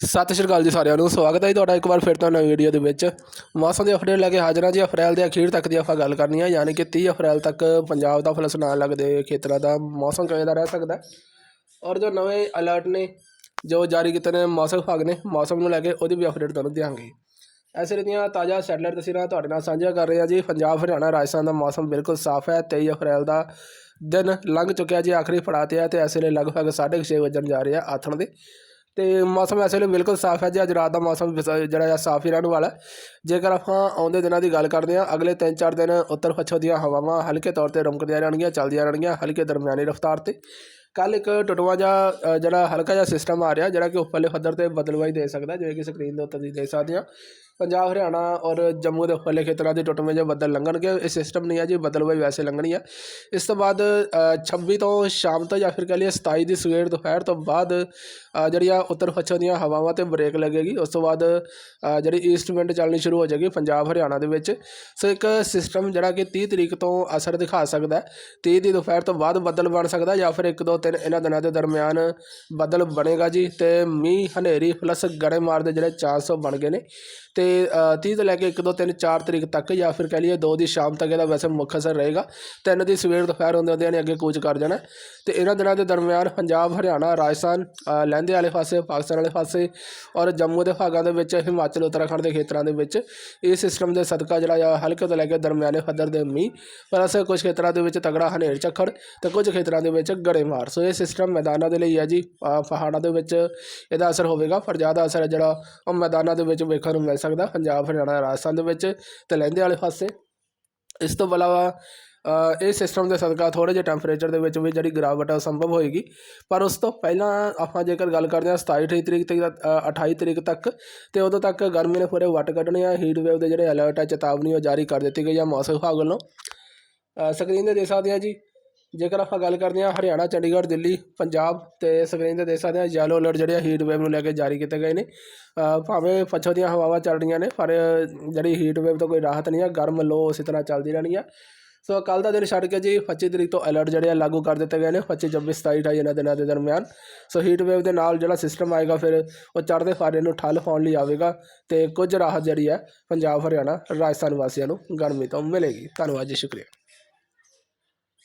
ਸਤਿ ਸ਼੍ਰੀ ਅਕਾਲ ਜੀ ਸਾਰਿਆਂ ਨੂੰ, ਸਵਾਗਤ ਹੈ ਜੀ ਤੁਹਾਡਾ ਇੱਕ ਵਾਰ ਫਿਰ ਤੋਂ ਨਵੀਂ ਵੀਡੀਓ ਦੇ ਵਿੱਚ। ਮੌਸਮ ਦੇ ਅਪਡੇਟ ਲੈ ਕੇ ਹਾਜ਼ਰ ਹਾਂ ਜੀ, ਅਪ੍ਰੈਲ ਦੇ ਅਖੀਰ ਤੱਕ ਦੀ ਆਪਾਂ ਗੱਲ ਕਰਨੀ ਹੈ, ਯਾਨੀ ਕਿ 30 ਅਪ੍ਰੈਲ ਤੱਕ ਪੰਜਾਬ ਦਾ ਫਲਸ ਲੱਗਦੇ ਖੇਤਰਾਂ ਦਾ ਮੌਸਮ ਕਿਵੇਂ ਦਾ ਰਹਿ ਸਕਦਾ ਔਰ ਜੋ ਨਵੇਂ ਅਲਰਟ ਨੇ, ਜੋ ਜਾਰੀ ਕੀਤੇ ਨੇ ਮੌਸਮ ਵਿਭਾਗ ਨੇ, ਮੌਸਮ ਨੂੰ ਲੈ ਕੇ ਉਹਦੀ ਵੀ ਅਪਡੇਟ ਤੁਹਾਨੂੰ ਦਿਆਂਗੇ। ਐਸੇ ਦੀਆਂ ਤਾਜ਼ਾ ਸੈਟਲਾਈਟ ਤਸਵੀਰਾਂ ਤੁਹਾਡੇ ਨਾਲ ਸਾਂਝਾ ਕਰ ਰਹੇ ਹਾਂ ਜੀ। ਪੰਜਾਬ, ਹਰਿਆਣਾ, ਰਾਜਸਥਾਨ ਦਾ ਮੌਸਮ ਬਿਲਕੁਲ ਸਾਫ਼ ਹੈ। 23 ਅਪ੍ਰੈਲ ਦਾ ਦਿਨ ਲੰਘ ਚੁੱਕਿਆ ਜੀ, ਆਖਰੀ ਪੜਾਅ ਤੇ ਹੈ ਤੇ ਐਸੇ ਲਈ ਲਗਭਗ 6:30 ਵਜਣ ਜਾ ਰਹੇ ਆ ਆਥਣ ਦੇ। ਤੇ ਮੌਸਮ ਐਸੇ ਵੇਲੇ ਬਿਲਕੁਲ ਸਾਫ਼ ਹੈ ਜੀ, ਅੱਜ ਰਾਤ ਦਾ ਮੌਸਮ ਵਿਸ- ਜਿਹੜਾ ਆ, ਸਾਫ਼ ਹੀ ਰਹਿਣ ਵਾਲਾ ਹੈ। ਜੇਕਰ ਆਪਾਂ ਆਉਂਦੇ ਦਿਨਾਂ ਦੀ ਗੱਲ ਕਰਦੇ ਹਾਂ, ਅਗਲੇ 3-4 ਦਿਨ ਉੱਤਰ ਪੱਛਮ ਦੀਆਂ ਹਵਾਵਾਂ ਹਲਕੇ ਤੌਰ ਤੇ ਰੁਕਦੀਆਂ ਰਹਿਣਗੀਆਂ, ਚੱਲਦੀਆਂ ਰਹਿਣਗੀਆਂ, ਹਲਕੇ ਦਰਮਿਆਨੀ ਰਫ਼ਤਾਰ ਤੇ ਕੱਲ ਇੱਕ ਟੁੱਟਵਾਂ ਜਿਹਾ ਜਿਹੜਾ ਹਲਕਾ ਜਿਹਾ ਸਿਸਟਮ ਆ ਰਿਹਾ, ਜਿਹੜਾ ਕਿ ਉੱਪਰਲੇ ਪੱਧਰ ਤੇ ਬਦਲਵਾਈ ਦੇ ਸਕਦਾ ਜਿਵੇਂ ਕਿ ਸਕਰੀਨ ਦੇ ਉੱਤੇ ਤੁਸੀਂ ਦੇਖ ਸਕਦੇ ਹਾਂ ਪੰਜਾਬ ਹਰਿਆਣਾ ਔਰ ਜੰਮੂ ਦੇ ਉੱਪਰਲੇ ਖੇਤਰਾਂ ਦੇ ਟੁੱਟਵੇਂ ਜਿਹੇ ਬੱਦਲ ਲੰਘਣਗੇ। ਇਹ ਸਿਸਟਮ ਨਹੀਂ ਹੈ ਜੀ ਬਦਲਵਾਈ ਵੈਸੇ ਲੰਘਣੀ ਹੈ। ਇਸ ਤੋਂ ਬਾਅਦ ਅ, 26 ਤੋਂ ਸ਼ਾਮ ਤੋਂ ਜਾਂ ਫਿਰ ਕਹ ਲਈਏ 27 ਦੀ ਸਵੇਰ ਦੁਪਹਿਰ ਤੋਂ ਬਾਅਦ ਅ, ਜਿਹੜੀ ਆ ਉੱਤਰ ਪੱਛਮ ਦੀਆਂ ਹਵਾਵਾਂ ਤੇ ਬ੍ਰੇਕ ਲੱਗੇਗੀ। ਉਸ ਤੋਂ ਬਾਅਦ ਜਿਹੜੀ ਈਸਟ ਵਿੰਡ ਚੱਲਣੀ ਸ਼ੁਰੂ ਹੋ ਜਾਏਗੀ ਪੰਜਾਬ ਹਰਿਆਣਾ ਦੇ ਵਿੱਚ। ਸੋ ਇੱਕ ਸਿਸਟਮ ਜਿਹੜਾ ਕਿ 30 ਤਰੀਕ ਤੋਂ ਅਸਰ ਦਿਖਾ ਸਕਦਾ ਹੈ। 30 ਦੀ ਦੁਪਹਿਰ ਤੋਂ ਬਾਅਦ ਬੱਦਲ ਬਣ ਸਕਦਾ ਜਾਂ ਫਿਰ 1 2 3 ਇਹਨਾਂ ਦਿਨਾਂ ਦੇ ਦਰਮਿਆਨ ਬੱਦਲ ਬਣੇਗਾ ਜੀ। ਤੇ ਮੀਂਹ ਹਨੇਰੀ ਪਲੱਸ ਗੜੇ ਮਾਰ ਦੇ ਜਿਹੜੇ ਚਾਂਸ ਉਹ ਬਣ ਗਏ ਨੇ। ਤੇ 30 ਤੋਂ ਲੈ ਕੇ 1 2 3 4 ਤਰੀਕ ਤੱਕ ਜਾਂ ਫਿਰ ਕਹ ਲਈਏ 2 ਦੀ ਸ਼ਾਮ ਤੱਕ ਇਹਦਾ ਵੈਸੇ ਮੁੱਖ ਅਸਰ ਰਹੇਗਾ। ਤਿੰਨ ਦੀ ਸਵੇਰ ਦੁਪਹਿਰ ਹੁੰਦੇ ਹੁੰਦੇ ਨੇ ਅੱਗੇ ਕੂਚ ਕਰ ਜਾਣਾ। ਤੇ ਇਹਨਾਂ ਦਿਨਾਂ ਦੇ ਦਰਮਿਆਨ ਪੰਜਾਬ, ਹਰਿਆਣਾ, ਰਾਜਸਥਾਨ ਲਹਿੰਦੇ ਵਾਲੇ ਪਾਸੇ, ਪਾਕਿਸਤਾਨ ਵਾਲੇ ਪਾਸੇ ਔਰ ਜੰਮੂ ਦੇ ਭਾਗਾਂ ਦੇ ਵਿੱਚ, ਹਿਮਾਚਲ, ਉੱਤਰਾਖੰਡ ਦੇ ਖੇਤਰਾਂ ਦੇ ਵਿੱਚ ਇਹ ਸਿਸਟਮ ਦੇ ਸਦਕਾ ਜਿਹੜਾ ਆ, ਹਲਕੇ ਤੋਂ ਲੈ ਕੇ ਦਰਮਿਆਨੇ ਪੱਧਰ ਦੇ ਮੀਂਹ। ਪਰ ਅਸਰ ਕੁਝ ਖੇਤਰਾਂ ਦੇ ਵਿੱਚ ਤਗੜਾ ਹਨੇਰ ਝੱਖੜ ਤੇ ਕੁਝ ਖੇਤਰਾਂ ਦੇ ਵਿੱਚ ਗੜੇਮਾਰ ਸੋ ਇਹ ਸਿਸਟਮ ਮੈਦਾਨਾਂ ਦੇ ਲਈ ਹੈ ਜੀ। ਪਹਾੜਾਂ ਦੇ ਵਿੱਚ ਇਹਦਾ ਅਸਰ ਹੋਵੇਗਾ। ਪਰ ਜ਼ਿਆਦਾ ਅਸਰ ਹੈ ਜਿਹੜਾ ਉਹ ਮੈਦਾਨਾਂ ਦੇ ਵਿੱਚ ਵੇਖਣ ਨੂੰ ਮਿਲ ਸਕਦਾ। ਪੰਜਾਬ ਹਰਿਆਣਾ ਰਾਜਸਥਾਨ ਦੇ ਵਿੱਚ ਤੇ ਲਹਿੰਦੇ ਵਾਲੇ ਪਾਸੇ। ਇਸ ਤੋਂ ਇਲਾਵਾ ਇਹ ਸਿਸਟਮ ਦੇ ਸਦਕਾ ਥੋੜ੍ਹੇ ਜਿਹੇ ਟੈਂਪਰੇਚਰ ਦੇ ਵਿੱਚ ਵੀ ਜਿਹੜੀ ਗਿਰਾਵਟ ਆ ਸੰਭਵ ਹੋਏਗੀ। ਪਰ ਉਸ ਤੋਂ ਪਹਿਲਾਂ ਆਪਾਂ ਜੇਕਰ ਗੱਲ ਕਰਦੇ ਹਾਂ 27 28 ਤਰੀਕ ਤੱਕ ਦਾ, 28 ਤਰੀਕ ਤੱਕ ਤੇ ਉਦੋਂ ਤੱਕ ਗਰਮੀ ਨੇ ਪੂਰੇ ਵੱਟ ਕੱਢਣੇ ਆ। ਹੀਟ ਵੇਵ ਦੇ ਜਿਹੜੇ ਅਲਰਟ ਹੈ ਚੇਤਾਵਨੀ ਉਹ ਜਾਰੀ ਕਰ ਦਿੱਤੀ ਗਈ ਆ ਮੌਸਮ ਵਿਭਾਗ ਵੱਲੋਂ। ਸਕਰੀਨ ਤੇ ਦੇਖ ਸਕਦੇ ਹਾਂ ਜੀ। ਜੇਕਰ ਆਪਾਂ ਗੱਲ ਕਰਦੇ ਹਾਂ ਹਰਿਆਣਾ, ਚੰਡੀਗੜ੍ਹ, ਦਿੱਲੀ, ਪੰਜਾਬ ਅਤੇ ਸਕਰੀਨ ਤੇ ਦੇਖ ਸਕਦੇ ਹਾਂ ਯੈਲੋ ਅਲਰਟ ਜਿਹੜੇ ਹੀਟ ਵੇਵ ਨੂੰ ਲੈ ਕੇ ਜਾਰੀ ਕੀਤੇ ਗਏ ਨੇ। ਭਾਵੇਂ ਪੱਛਮ ਦੀਆਂ ਹਵਾਵਾਂ ਚੱਲ ਰਹੀਆਂ ਨੇ, ਪਰ ਜਿਹੜੀ ਹੀਟ ਵੇਵ ਤੋਂ ਕੋਈ ਰਾਹਤ ਨਹੀਂ ਹੈ ਗਰਮ ਲੋ ਉਸੇ ਤਰ੍ਹਾਂ ਚੱਲਦੀ ਰਹਿਣੀ ਆ। ਸੋ ਕੱਲ ਦਾ ਦਿਨ ਛੱਡ ਕੇ ਜੀ 25 ਤਰੀਕ ਤੋਂ ਅਲਰਟ ਜਿਹੜੇ ਆ ਲਾਗੂ ਕਰ ਦਿੱਤੇ ਗਏ ਨੇ 25 26 27 28 ਇਹਨਾਂ ਦਿਨਾਂ ਦੇ ਦਰਮਿਆਨ। ਸੋ ਹੀਟ ਵੇਵ ਦੇ ਨਾਲ ਜਿਹੜਾ ਸਿਸਟਮ ਆਏਗਾ ਫਿਰ ਉਹ ਚੜ੍ਹਦੇ ਫਾਰੇ ਨੂੰ ਠੱਲ ਪਾਉਣ ਲਈ ਆਵੇਗਾ ਤੇ ਕੁਝ ਰਾਹਤ ਜਿਹੜੀ ਹੈ ਪੰਜਾਬ, ਹਰਿਆਣਾ, ਰਾਜਸਥਾਨ ਵਾਸੀਆਂ ਨੂੰ ਗਰਮੀ ਤੋਂ ਮਿਲੇਗੀ। ਧੰਨਵਾਦ ਜੀ, ਸ਼ੁਕਰੀਆ।